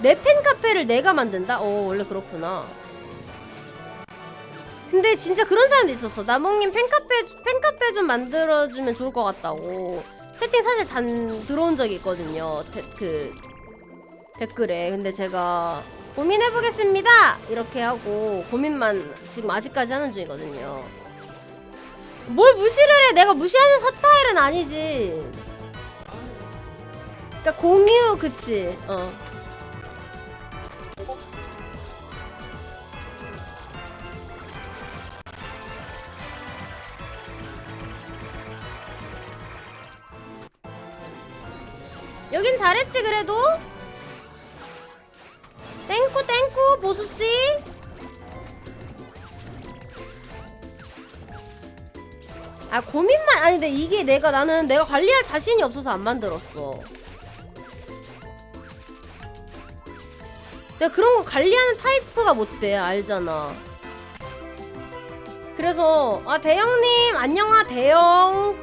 내 팬카페를 내가 만든다? 어 원래 그렇구나. 근데 진짜 그런 사람도 있었어. 나몽님 팬카페 팬카페 좀 만들어주면 좋을 것 같다고. 채팅 사실 단 들어온 적이 있거든요. 데, 그 댓글에. 근데 제가 고민해보겠습니다! 이렇게 하고 고민만 지금 아직까지 하는 중이거든요. 뭘 무시를 해! 내가 무시하는 스타일은 아니지. 그니까 공유 그치? 어 여긴 잘했지 그래도? 땡꾸 땡꾸 보수씨. 아 고민만 아니 근데 이게 내가 나는 내가 관리할 자신이 없어서 안 만들었어. 내가 그런 거 관리하는 타입가 못돼 알잖아. 그래서 아 대영님 안녕하 대영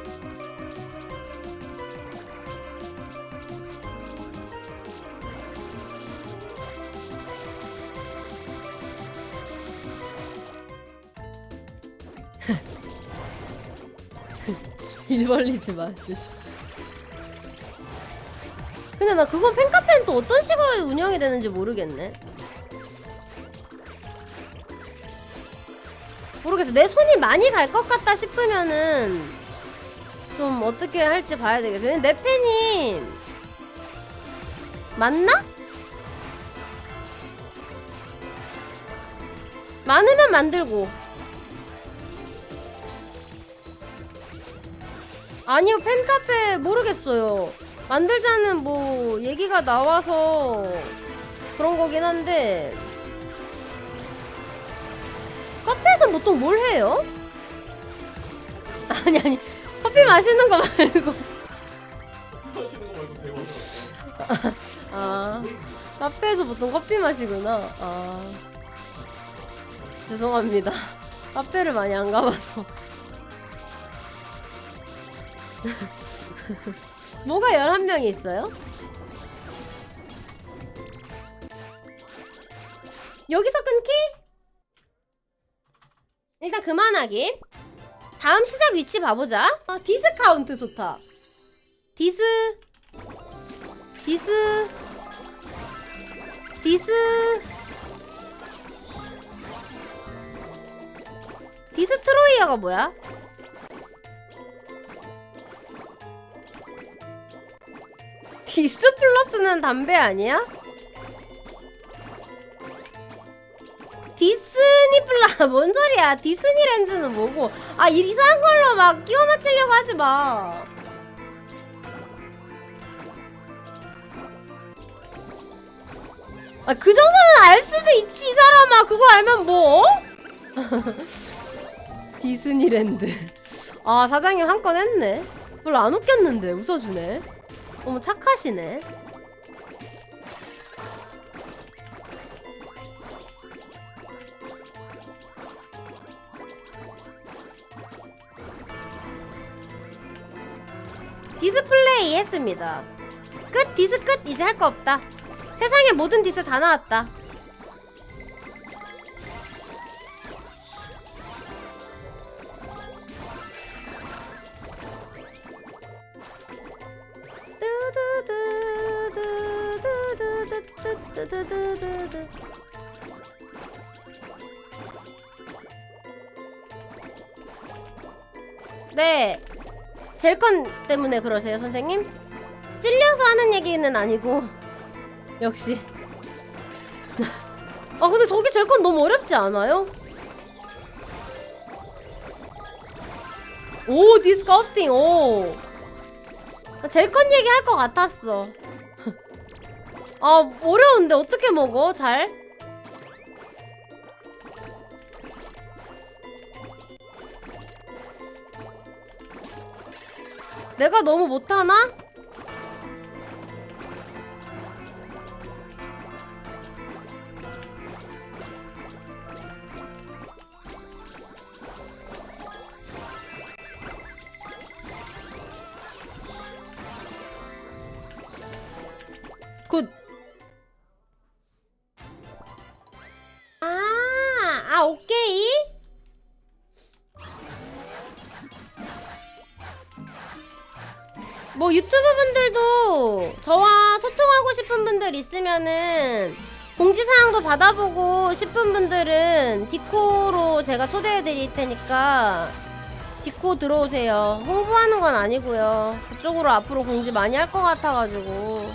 일 벌리지 마. 슈슈. 근데 나 그거 팬카페는 또 어떤 식으로 운영이 되는지 모르겠네. 모르겠어. 내 손이 많이 갈 것 같다 싶으면은 좀 어떻게 할지 봐야 되겠어. 내 팬이 맞나? 많으면 만들고 아니요 팬카페 모르겠어요. 만들자는 뭐 얘기가 나와서 그런 거긴 한데. 카페에서 보통 뭘 해요? 아니 아니 커피 마시는 거 말고. 하시는 거 말고. 아 카페에서 보통 커피 마시구나. 아. 죄송합니다. 카페를 많이 안 가봐서 뭐가 11명이 있어요? 여기서 끊기? 일단 그만하기 다음 시작 위치 봐보자 아, 디스카운트 좋다 디스 디스 디스 디스트로이어가 뭐야? 디스 플러스는 담배 아니야? 디스니 플라 뭔 소리야? 디스니랜드는 뭐고? 아 이- 이상한 걸로 막 끼워 맞추려고 하지 마. 아 그 정도는 알 수도 있지 이 사람아 그거 알면 뭐? 디스니랜드. 아 사장님 한 건 했네. 별로 안 웃겼는데 웃어주네. 어머 착하시네. 디스플레이 했습니다. 끝 디스 끝 이제 할 거 없다. 세상에 모든 디스 다 나왔다. 두두두두두. 네. 젤컨 때문에 그러세요, 선생님? 찔려서 하는 얘기는 아니고. 역시. 아, 근데 저기 젤컨 너무 어렵지 않아요? 오, 디스커스팅, 오. 젤컨 얘기할 것 같았어. 아 어려운데 어떻게 먹어 잘? 내가 너무 못하나? 굿 아 오케이. 뭐 유튜브 분들도 저와 소통하고 싶은 분들 있으면은 공지사항도 받아보고 싶은 분들은 디코로 제가 초대해드릴 테니까 디코 들어오세요. 홍보하는 건 아니고요. 그쪽으로 앞으로 공지 많이 할 것 같아가지고.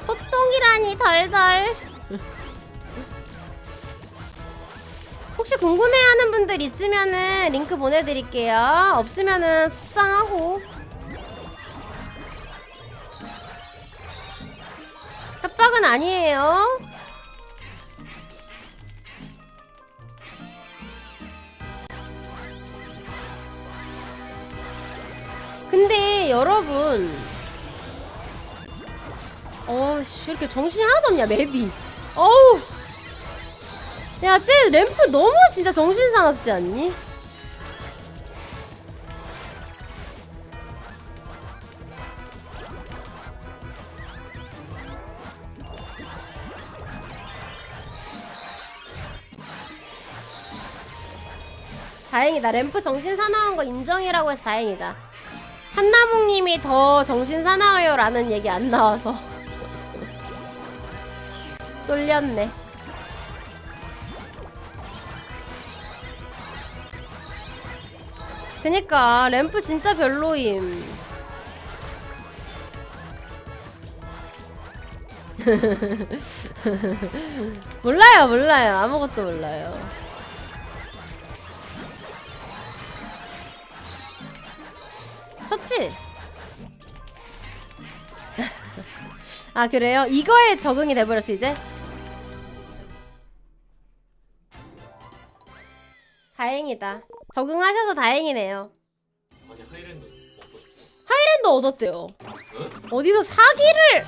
소통이라니 덜덜. 혹시 궁금해하는 분들 있으면은 링크 보내드릴게요. 없으면은 속상하고. 협박은 아니에요. 근데 여러분 어씨 이렇게 정신이 하나도 없냐 맵이 어우 야 쟤 램프 너무 진짜 정신 사납지 않니? 다행이다. 램프 정신 사나운 거 인정이라고 해서 다행이다. 한나무님이 더 정신 사나워요 라는 얘기 안 나와서. 쫄렸네 그니까 램프 진짜 별로임 몰라요 몰라요 아무것도 몰라요 쳤지? 아 그래요? 이거에 적응이 돼버렸어 이제? 다행이다 적응하셔서 다행이네요. 아니 하이랜드 먹고 싶어. 하이랜드 얻었대요. 응? 어디서 사기를!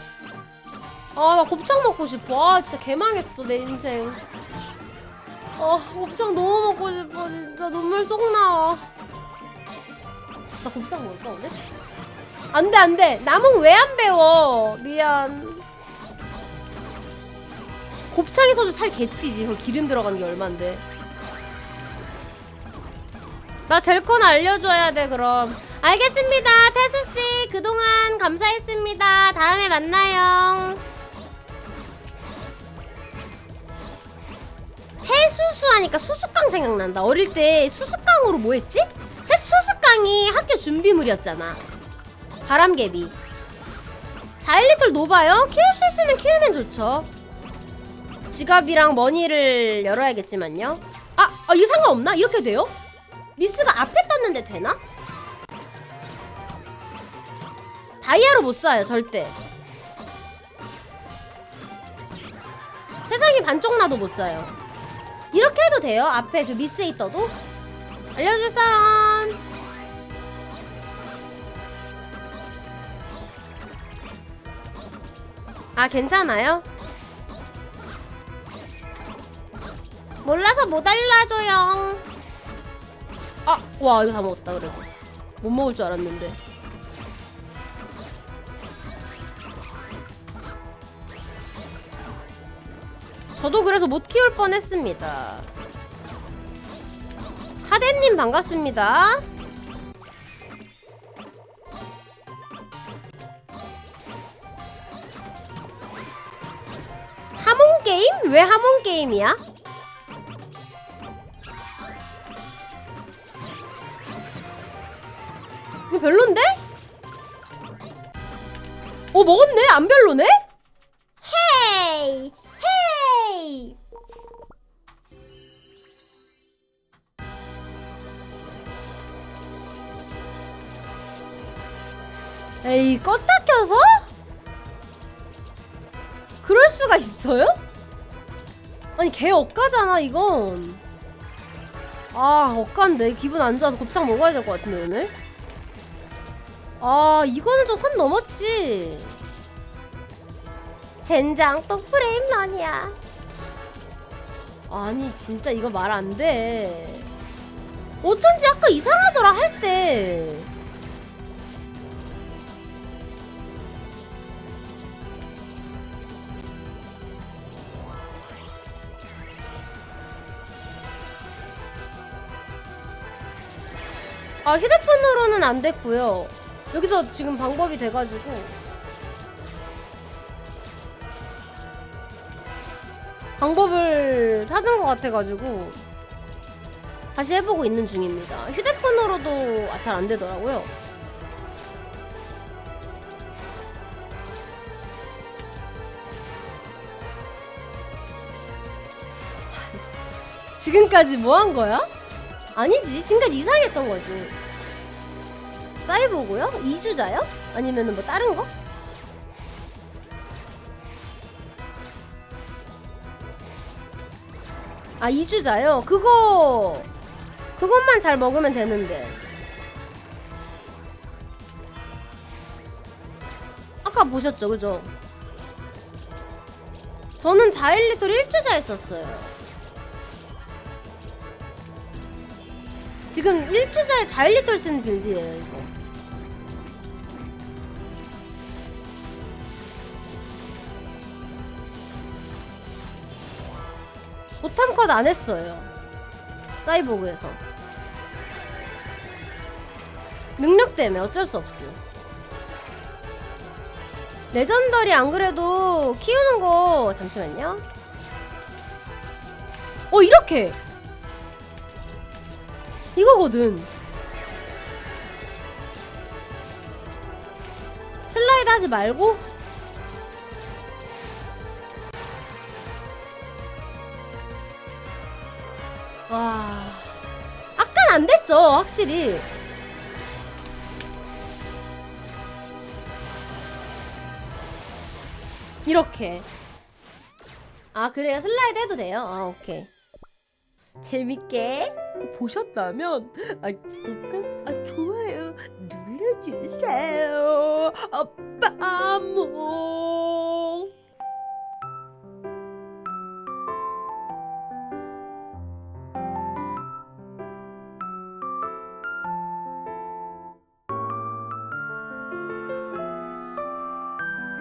아 나 곱창 먹고 싶어. 아 진짜 개망했어 내 인생. 아 곱창 너무 먹고 싶어 진짜. 눈물 쏙 나와. 나 곱창 먹을까 오늘? 안돼 안돼. 남은 왜 안 배워? 미안. 곱창에 소주 살 개치지. 그 기름 들어간 게 얼만데 나 젤콘 알려줘야 돼 그럼. 알겠습니다 태수씨. 그동안 감사했습니다. 다음에 만나요. 태수수 하니까 수수깡 생각난다. 어릴 때 수수깡으로 뭐 했지? 태- 수수깡이 학교 준비물이었잖아. 바람개비. 자일리톨 노바요? 키울 수 있으면 키우면 좋죠. 지갑이랑 머니를 열어야겠지만요. 아, 아 이거 상관없나? 이렇게 돼요? 미스가 앞에 떴는데 되나? 다이아로 못 사요 절대 세상에 반쪽 나도 못 사요 이렇게 해도 돼요? 앞에 그 미스에 있어도? 알려줄 사람 아 괜찮아요? 몰라서 못 알려줘요 아, 와 이거 다 먹었다 그래도 못 먹을 줄 알았는데 저도 그래서 못 키울 뻔했습니다 하덴님 반갑습니다 하몬 게임? 왜 하몬 게임이야? 별론데? 어 먹었네? 안 별로네? 헤이 헤이 에이 껐다 켜서? 그럴 수가 있어요? 아니 개 억까잖아 이건 아 억간데 기분 안 좋아서 곱창 먹어야 될 것 같은데 오늘 아 이거는 좀 선 넘었지. 젠장 또 프레임런이야. 아니 진짜 이거 말 안돼. 어쩐지 아까 이상하더라 할때. 아 휴대폰으로는 안 됐고요 여기서 지금 방법이 돼가지고 방법을 찾은 것 같아가지고 다시 해보고 있는 중입니다. 휴대폰으로도 잘 안 되더라고요. 지금까지 뭐 한 거야? 아니지. 지금까지 이상했던 거지. 사이보고요? 2주자요? 아니면은 뭐 다른 거? 아 2주자요? 그거 그것만 잘 먹으면 되는데 아까 보셨죠 그죠? 저는 자일리톨 1주자 했었어요 지금 1주자에 자일리톨 쓰는 빌드예요 이거 보탐 컷 안 했어요. 사이보그에서. 능력 때문에 어쩔 수 없어요. 레전더리 안 그래도 키우는 거 잠시만요. 어 이렇게 이거거든. 슬라이드 하지 말고 와. 아깐 안 됐죠 확실히. 이렇게. 아 그래요? 슬라이드 해도 돼요? 아 오케이. 재밌게 보셨다면 아 구독과 아 좋아요 눌러주세요. 아 빠모